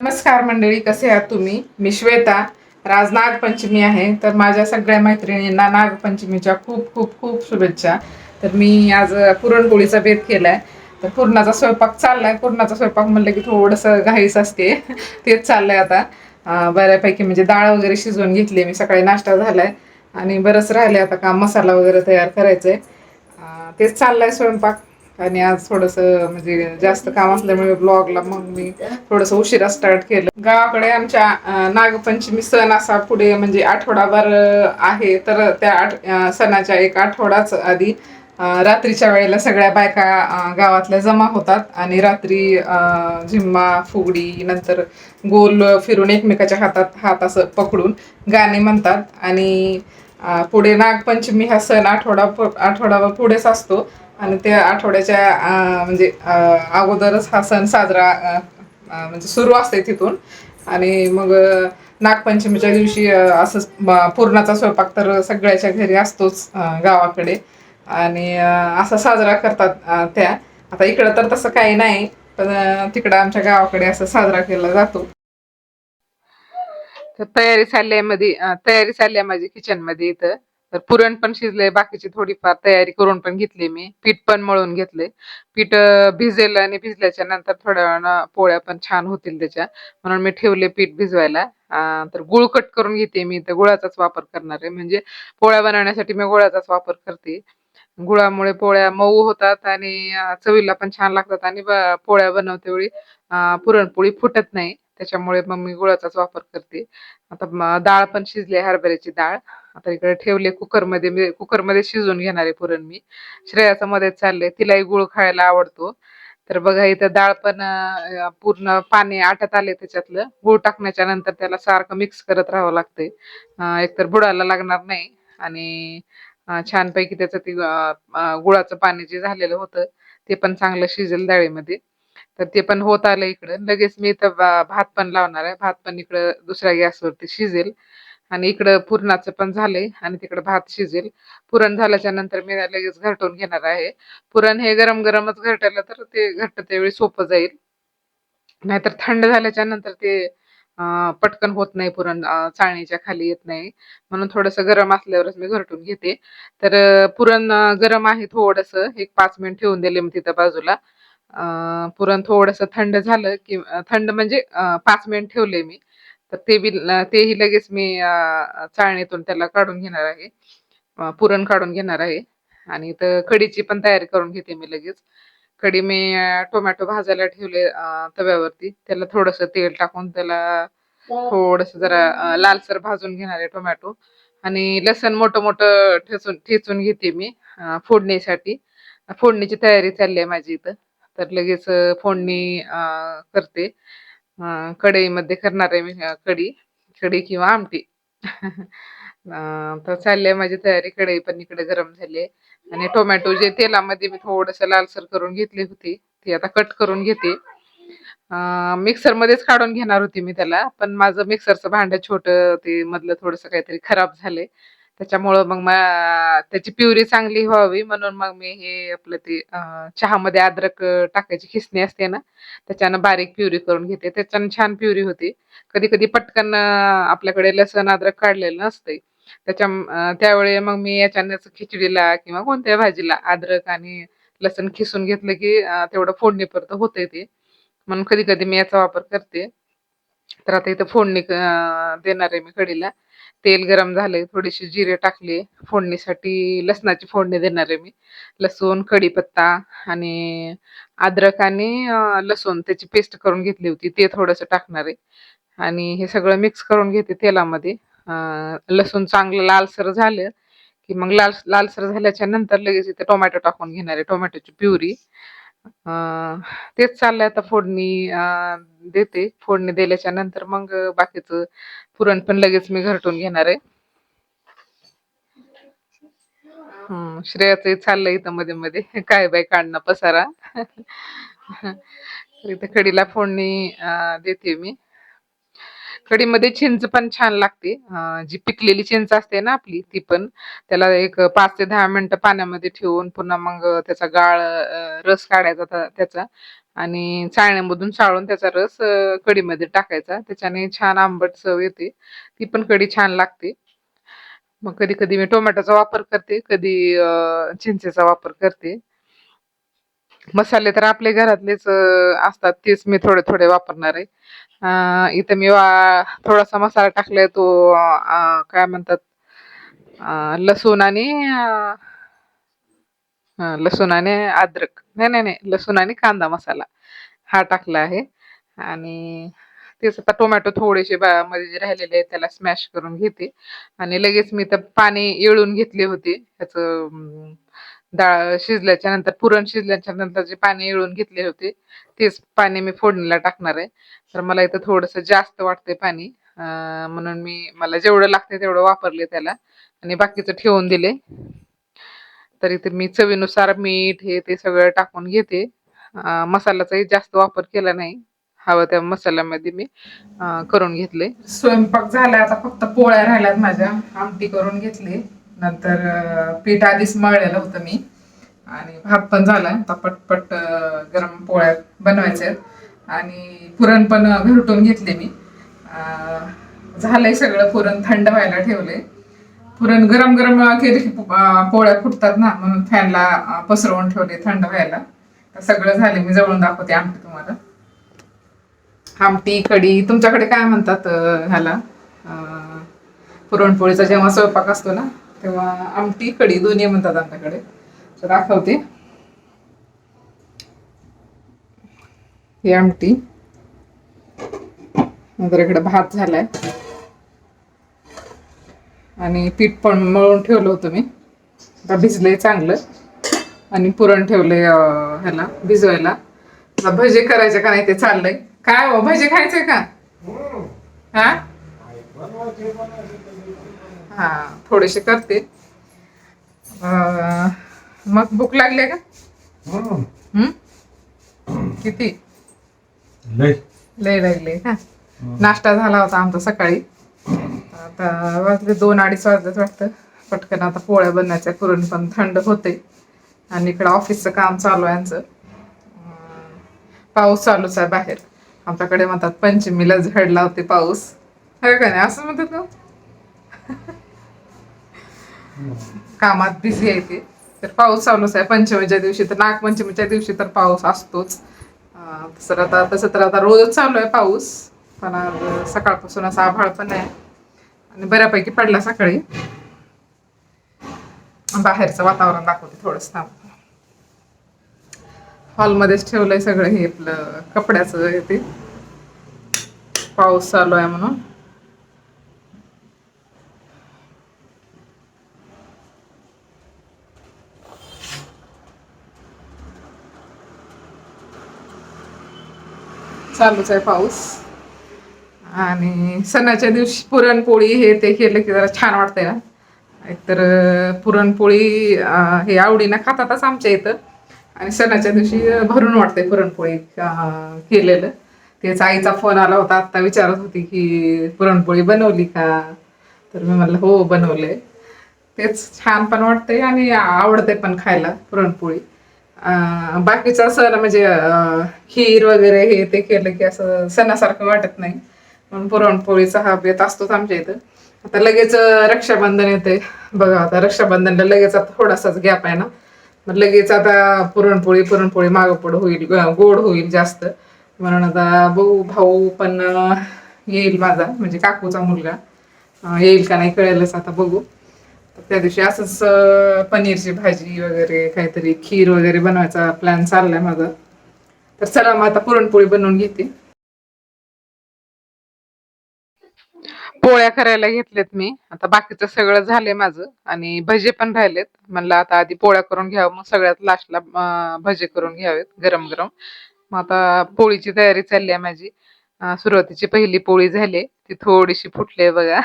नमस्कार मंडळी कसे आहात तुम्ही? मी श्वेता. आज नागपंचमी आहे तर माझ्या सगळ्या मैत्रिणींना नागपंचमीच्या खूप खूप खूप शुभेच्छा. तर मी आज पुरणपोळीचा बेत आहे तर पुरणाचा स्वयंपाक चाललाय. पुरणाचा स्वयंपाक म्हणलं की थोडंसं घाईस असते. तेच चाललंय आता. बऱ्यापैकी म्हणजे डाळ वगैरे शिजवून घेतली मी. सकाळी नाश्ता झालाय. आणि बरंच राहिले आता काम मसाला वगैरे तयार करायचंय. आहे तेच चाललंय स्वयंपाक. आणि आज थोडंसं म्हणजे जास्त काम असल्यामुळे ब्लॉगला मग मी थोडंसं उशिरा स्टार्ट केलं. गावाकडे आमच्या नागपंचमी सण असा पुढे म्हणजे आठवडाभर आहे. तर त्या आठ सणाच्या एक आठवडाच आधी रात्रीच्या वेळेला सगळ्या बायका गावातल्या जमा होतात आणि रात्री झिम्मा फुगडी नंतर गोल फिरून एकमेकाच्या हातात हात असं पकडून गाणे म्हणतात. आणि पुढे नागपंचमी हा सण आठवडा आठवडाभर पुढेच असतो. आणि त्या आठवड्याच्या म्हणजे अगोदरच हा सण साजरा म्हणजे सुरू असते तिथून. आणि मग नागपंचमीच्या दिवशी अं, असंच पुरणाचा स्वयंपाक तर सगळ्याच्या घरी असतोच गावाकडे. आणि असा साजरा करतात त्या. आता इकडं तर तसं काही नाही पण तिकडं आमच्या गावाकडे असं साजरा केला जातो. तर तयारी चालली आहे मध्ये तयारी चालली आहे माझी किचनमध्ये इथं. तर पुरण पण शिजलंय बाकीची थोडीफार तयारी करून पण घेतली मी. पीठ पण मळून घेतले पीठ भिजेल आणि भिजल्याच्या नंतर थोड्या वेळानं पोळ्या पण छान होतील त्याच्या. म्हणून मी ठेवले पीठ भिजवायला. तर गुळ कट करून घेते मी. तर गुळाचाच वापर करणार आहे. म्हणजे पोळ्या बनवण्यासाठी मी गुळाचाच वापर करते. गुळामुळे पोळ्या मऊ होतात आणि चवीला पण छान लागतात. आणि पोळ्या बनवते वेळी पुरणपोळी फुटत नाही. त्याच्यामुळे मग मी गुळाचाच वापर करते. आता डाळ पण शिजली हरभऱ्याची डाळ. आता इकडे ठेवले कुकरमध्ये मी कुकरमध्ये शिजवून घेणार आहे पुरण मी. श्रेयाचं मध्येच चाललंय तिलाही गुळ खायला आवडतो. तर बघा इथं डाळ पण पूर्ण पाणी आटत आले त्याच्यातलं. गुळ टाकण्याच्या नंतर त्याला सारखं मिक्स करत राहावं लागतंय. एकतर बुडायला लागणार नाही आणि छानपैकी त्याचं ते गुळाचं पाणी जे झालेलं होतं ते पण चांगलं शिजेल डाळीमध्ये. तर ते पण होत आलं इकडं. लगेच मी इथं भात पण लावणार आहे. भात पण इकडं दुसऱ्या गॅसवरती शिजेल. आणि इकडं पुरणाचं पण झालंय आणि तिकडं भात शिजेल. पुरण झाल्याच्यानंतर मी लगेच घरटून घेणार आहे. पुरण हे गरम गरमच घरटायला तर ते घट्ट त्यावेळी सोपं जाईल. नाहीतर थंड झाल्याच्यानंतर ते पटकन होत नाही पुरण चाळणीच्या खाली येत नाही. म्हणून थोडंसं गरम असल्यावरच मी घरटून घेते. तर पुरण गरम आहे थोडंसं. एक पाच मिनिट ठेवून दिले मी तिथं बाजूला. पुरण थोडंसं थंड झालं की थंड म्हणजे पाच मिनिट ठेवले मी. तर ते बी तेही लगेच मी चाळणीतून त्याला काढून घेणार आहे. पुरण काढून घेणार आहे. आणि तर कढीची पण तयारी करून घेते मी लगेच. कढी मी टोमॅटो भाजायला ठेवले तव्यावरती. त्याला थोडंसं तेल टाकून त्याला थोडस जरा लालसर भाजून घेणार आहे टोमॅटो. आणि लसण मोठं मोठं ठेचून ठेचून घेते मी फोडणीसाठी. फोडणीची तयारी चालली आहे माझी इथं. तर लगेच फोडणी करते. अं, कढईमध्ये करणार आहे मी अं, कढी कढी किंवा आमटी. अं, तर चालली आहे माझी तयारी कढई पण इकडे गरम झाली आहे. आणि टोमॅटो जे तेलामध्ये मी थोडस लालसर करून घेतली होती ती आता कट करून घेते. मिक्सर मध्येच काढून घेणार होती मी त्याला पण माझं मिक्सरचं भांड छोट ते मधलं थोडस काहीतरी खराब झालंय. त्याच्यामुळं मग मा- त्याची प्युरी चांगली व्हावी म्हणून मग मी हे आपलं ते चहामध्ये अद्रक टाकायची खिसणी असते ना त्याच्यानं बारीक प्युरी करून घेते. त्याच्यानं छान प्युरी होते. कधी कधी पटकन आपल्याकडे लसण अद्रक काढलेलं नसते त्याच्या त्यावेळी मग मी याच्यानंच खिचडीला किंवा कोणत्या भाजीला अद्रक आणि लसण खिसून घेतलं की तेवढं फोडणीपर्यंत होते ते. म्हणून कधी कधी मी याचा वापर करते. तर आता इथं फोडणी देणार आहे मी कढीला. तेल गरम झालंय थोडीशी जिरे टाकले फोडणीसाठी लसणाची फोडणी देणार आहे मी. लसूण कढीपत्ता आणि अद्रक आणि लसूण त्याची पेस्ट करून घेतली होती ते थोडंसं टाकणार आहे. आणि हे सगळं मिक्स करून घेते तेलामध्ये. लसूण चांगलं लालसर झालं की मग लाल लालसर झाल्याच्यानंतर लगेच इथे टोमॅटो टाकून घेणार आहे टोमॅटोची प्युरी. तेच चाललंय आता फोडणी अं, देते. फोडणी दिल्याच्या नंतर मग बाकीचं पुरण पण लगेच मी घरटून घेणार आहे. हम्म श्रेयाचं चाललंय इथं मध्ये मध्ये. काय बाय काढणं पसारा. तर इथं खडीला फोडणी अं, देते मी. कढीमध्ये चिंच पण छान लागते. जी पिकलेली चिंच असते ना आपली ती पण त्याला एक पाच ते दहा मिनिटं पाण्यामध्ये ठेवून पुन्हा मग त्याचा गाळ रस काढायचा त्याचा आणि चाळण्यामधून चाळून त्याचा रस कढीमध्ये टाकायचा. त्याच्याने छान आंबट चव येते. ती पण कढी छान लागते. मग कधी कधी मी टोमॅटोचा वापर करते कधी चिंचेचा वापर करते. मसाले तर आपले घरातलेच असतात. तेच मी थोडे थोडे वापरणार आहे. इथं मी वा- थोडासा मसाला टाकलाय तो काय म्हणतात लसूण आणि लसूण आणि अद्रक. नाही नाही नाही. लसूण आणि कांदा मसाला हा टाकला आहे. आणि तेच आता टोमॅटो थोडेसे मध्ये जे राहिलेले आहेत त्याला स्मॅश करून घेते. आणि लगेच मी तर पाणी येळून घेतले होते. त्याचं डाळ शिजल्याच्या नंतर पुरण शिजल्याच्या नंतर जे पाणी येळून घेतले होते तेच पाणी मी फोडणीला टाकणार आहे. तर मला इथं थोडंसं जास्त वाटतंय पाणी. म्हणून मी मला जेवढं लागतंय तेवढं वापरले त्याला. आणि बाकीचं ठेवून दिले तर इथे मी चवीनुसार मीठ हे ते सगळं टाकून घेते. मसाल्याचाही जास्त वापर केला नाही. हवं त्या मसाल्यामध्ये मी करून घेतले स्वयंपाक झाला आता फक्त पोळ्या राहिल्यात माझ्या. आमटी करून घेतली. नंतर पीठ आधीच मळलेलं होतं मी. आणि भात पण झाला. आता पटपट गरम पोळ्या बनवायच्या आहेत. आणि पुरण पण घरटून घेतले मी. झालंय सगळं पुरण थंड व्हायला ठेवले. पुरण गरम गरम केले की पोळ्या फुटतात ना म्हणून फॅनला पसरवून ठेवले थंड व्हायला. सगळं झाले. मी जवळून दाखवते आमटी तुम्हाला. आमटी कढी तुमच्याकडे काय म्हणतात ह्याला? पुरणपोळीचा जेव्हा स्वयंपाक असतो ना तेव्हा आमटी कढी दोन्ही म्हणतात आमच्याकडे तर दाखवते. ही आमटी. नंतर इकडे भात झालाय. आणि पीठ पण मळून ठेवलं होतं मी. आता भिजलंय चांगलं. आणि पुरण ठेवलंय ह्याला भिजवायला. आता भजे करायचे का नाही ते चाललंय. काय हो भजे खायचंय का? हा? हा थोडेसे करते. अं, मग भूक लागली का? हम्म? किती? लय. लागले का? नाश्ता झाला होता आमचा सकाळी. आता वाजले दोन अडीच वाजलेच वाटतं. पटकन आता पोळ्या बनवायच्या पुरण पण थंड होते आणि इकडं ऑफिसचं काम चालू आहे यांचं पाऊस चालूच आहे बाहेर. आमच्याकडे म्हणतात पंचमीला झड लावते पाऊस. है का नाही? असं म्हणतात का? कामात बिझी आहे ते. तर पाऊस चालूच आहे. पंचमीच्या दिवशी तर नागपंचमीच्या दिवशी तर पाऊस असतोच. तसं आता तसं तर आता रोजच चालू आहे पाऊस. पण सकाळपासून असा आभाळ पण आहे. आणि बऱ्यापैकी पडला सकाळी. बाहेरचं वातावरण दाखवते थोडस थांब. हॉलमध्येच ठेवलंय सगळं हे आपलं कपड्याचं हे ते. पाऊस चालू आहे म्हणून. चालूच आहे पाऊस. आणि सणाच्या दिवशी पुरणपोळी हे ते केलं की जरा छान वाटतंय ना. एकतर पुरणपोळी हे आवडीनं खातातच आमच्या इथं. आणि सणाच्या दिवशी भरून वाटते पुरणपोळी केलेलं. तेच आईचा फोन आला होता आत्ता विचारत होती की पुरणपोळी बनवली का? तर मी म्हटलं हो बनवले तेच छान पण वाटतंय आणि आवडते पण खायला पुरणपोळी. बाकीचा सण म्हणजे खीर वगैरे हे ते केलं की असं सणासारखं वाटत नाही. म्हणून पुरणपोळीचा हा बेत असतोच आमच्या इथं. आता लगेच रक्षाबंधन येते बघा आता रक्षाबंधनला लगेच आता थोडासाच गॅप आहे ना. मग लगेच आता पुरणपोळी पुरणपोळी मागपुड होईल गोड होईल जास्त. म्हणून आता बघू भाऊ पण येईल माझा म्हणजे काकूचा मुलगा. येईल का नाही कळेलच आता बघू. त्या दिवशी असंच पनीरची भाजी वगैरे काहीतरी खीर वगैरे बनवायचा प्लॅन चाललाय माझा. तर चला मग आता पुरणपोळी बनवून घेते. पोळ्या करायला घेतलेत मी. आता बाकीचं सगळं झालंय माझं आणि भजे पण राहिलेत. म्हणलं आता आधी पोळ्या करून घ्यावं मग सगळ्यात लास्टला भजे करून घ्यावेत गरम गरम मग आता पोळीची तयारी चालली आहे माझी. सुरुवातीची पहिली पोळी झाली. ती थोडीशी फुटली बघा.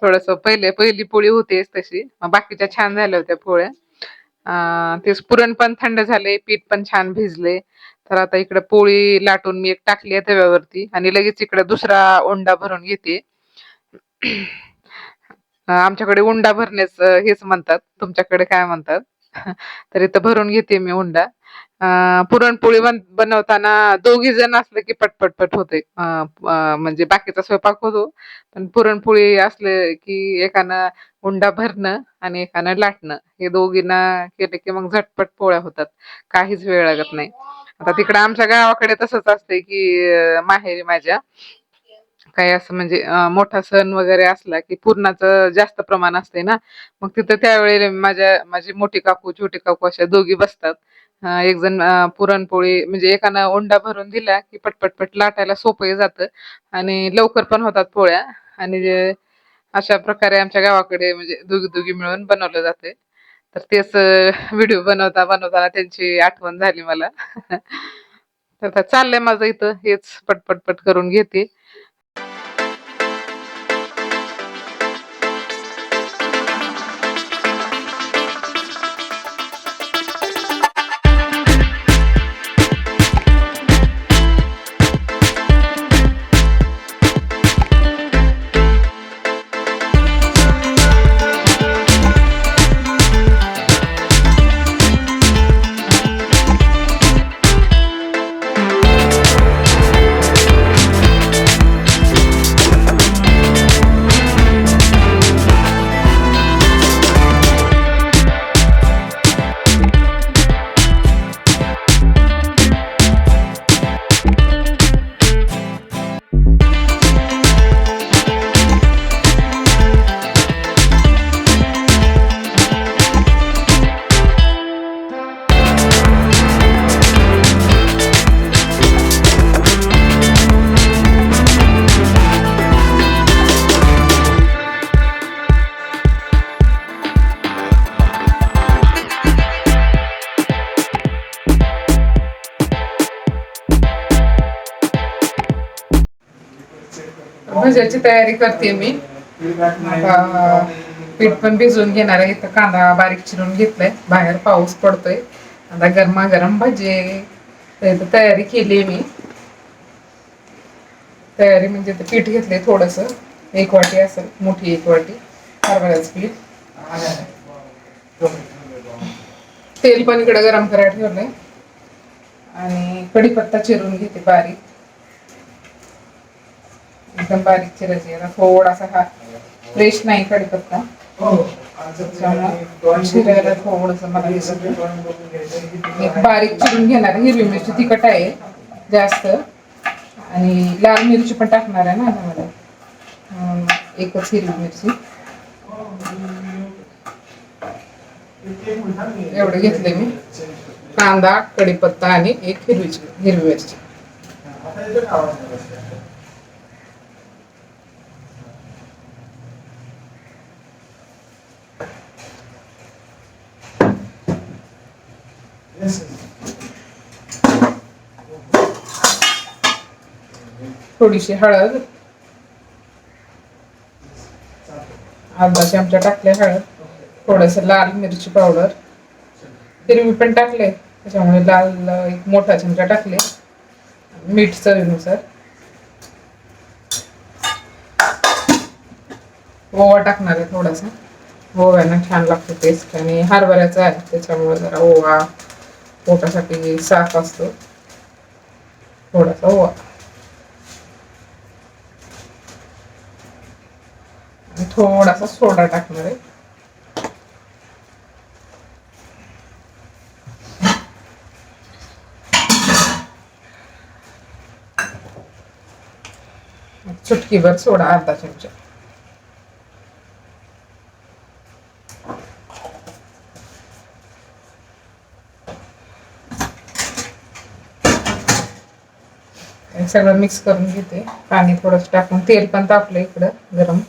थोडस पहिले पहिली पोळी होतीच तशी. बाकीच्या छान झाल्या होत्या पोळ्या. तेच पुरण पण थंड झाले पीठ पण छान भिजले तर आता इकडे पोळी लाटून मी एक टाकली आहे तव्यावरती आणि लगेच इकडे दुसरा ओंडा भरून घेते. आमच्याकडे उंडा भरण्याच हेच म्हणतात. तुमच्याकडे काय म्हणतात? तर इथं भरून घेते मी उंडा. पुरणपोळी बनवताना दोघी जण असलं की पटपट पट होते म्हणजे बाकीचा स्वयंपाक होतो. पण पुरणपोळी असले की एकानं उंडा भरणं आणि एकानं लाटणं. हे दोघींना केलं की मग झटपट पोळ्या होतात. काहीच वेळ लागत नाही. आता तिकडे आमच्या गावाकडे तसंच असतंय की माहेरी माझ्या काही असं म्हणजे मोठा सण वगैरे असला की पूर्णाचं जास्त प्रमाण असते ना. मग तिथं त्यावेळेला माझ्या माझी मोठी काकू छोटी काकू अशा दोघी बसतात. एक जण पुरणपोळी म्हणजे एकानं ओंडा भरून दिला की पटपट पट लाटायला सोपं जातं आणि लवकर पण होतात पोळ्या आणि जे- अशा प्रकारे आमच्या गावाकडे म्हणजे दुगी दुगी मिळून बनवलं जाते तर तेच व्हिडिओ बनवता बनवताना त्यांची आठवण झाली मला. तर आता चाललंय माझं इथं हेच पटपट पट करून घेते. भज्याची तयारी करते मी. आता पीठ पण भिजवून घेणार आहे. इथं कांदा बारीक चिरून घेतलाय. बाहेर पाऊस पडतोय. आता गरमागरम भजे इथं तयारी केली मी. तयारी म्हणजे ते पीठ घेतले थोडस. एक वाटी असेल मोठी एक वाटी. हरभऱ्याचं पीठ. तेल पण इकडे गरम करायला ठेवलंय. आणि कढीपत्ता चिरून घेते बारीक. एकदम बारीक चिरायची आता थोडासा हा फ्रेश नाही कढीपत्ता त्याच्यामुळे चिरायला थोडस मला हे. एक बारीक चिरून घेणार आहे. हिरवी मिरची तिखट आहे. जास्त. आणि लाल मिरची पण टाकणार आहे ना अं, एकच हिरवी मिरची. एवढे घेतले मी. कांदा कढीपत्ता आणि एक हिरवी हिरवी मिरची. थोडीशी हळद. अर्धा चमचा टाकल्या हळद. थोडस लाल मिरची पावडर हिरवी पण टाकले त्याच्यामुळे लाल एक मोठा चमचा टाकले मीठ चवीनुसार. ओवा टाकणार आहे थोडासा. ओव्यानं छान लागतो टेस्ट आणि हरभऱ्याचा आहे. त्याच्यामुळे जरा ओवा. पोटासाठी साफ असतो. थोडासा ओवा. थोडासा सोडा टाकणार आहे. चुटकीभर सोडा अर्धा चमचा. सगळं मिक्स करून घेते. पाणी थोडंसं टाकून तेल पण तापलं इकडं गरम.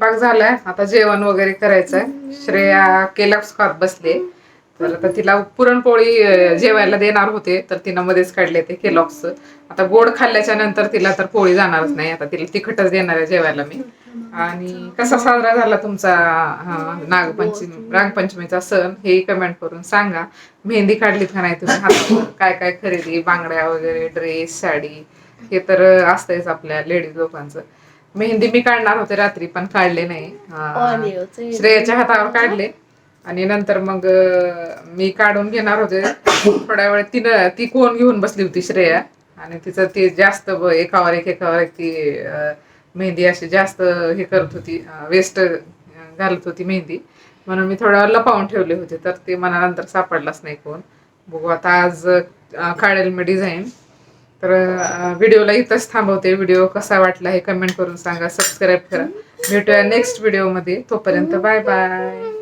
स्वयंपाक झालाय. आता जेवण वगैरे करायचंय. श्रेया केलाच खात बसले. तर आता तिला पुरणपोळी जेवायला देणार होते. तर तिनं मध्येच काढले ते केलॉक्स आता गोड खाल्ल्याच्या नंतर तिला तर पोळी जाणारच नाही. आता तिला तिखटच देणार आहे जेवायला मी. आणि कसा साजरा झाला तुमचा नागपंचमी नागपंचमीचा सण? हे कमेंट करून सांगा. मेहंदी काढलीत का नाही तुम्ही हातावर? काय काय खरेदी? बांगड्या वगैरे ड्रेस साडी? हे तर असतंयच आपल्या लेडीज लोकांचं. मेहंदी मी काढणार होते रात्री पण काढले नाही. श्रेयाच्या हातावर काढले. आणि नंतर मग मी काढून घेणार होते. थोड्या वेळ तिनं ती कोण घेऊन बसली होती श्रेया. आणि तिचं ती जास्त एकावर एक एकावर एक ती मेहंदी अशी जास्त हे करत होती. वेस्ट घालत होती मेहंदी. म्हणून मी थोड्या वेळ लपावून ठेवले होते. तर ते मला नंतर सापडलाच नाही कोण. बघू आता आज काढेल मी डिझाईन तर व्हिडिओला इथंच थांबवते. व्हिडिओ कसा वाटला हे कमेंट करून सांगा. सबस्क्राईब करा. भेटूया नेक्स्ट व्हिडिओमध्ये तोपर्यंत बाय बाय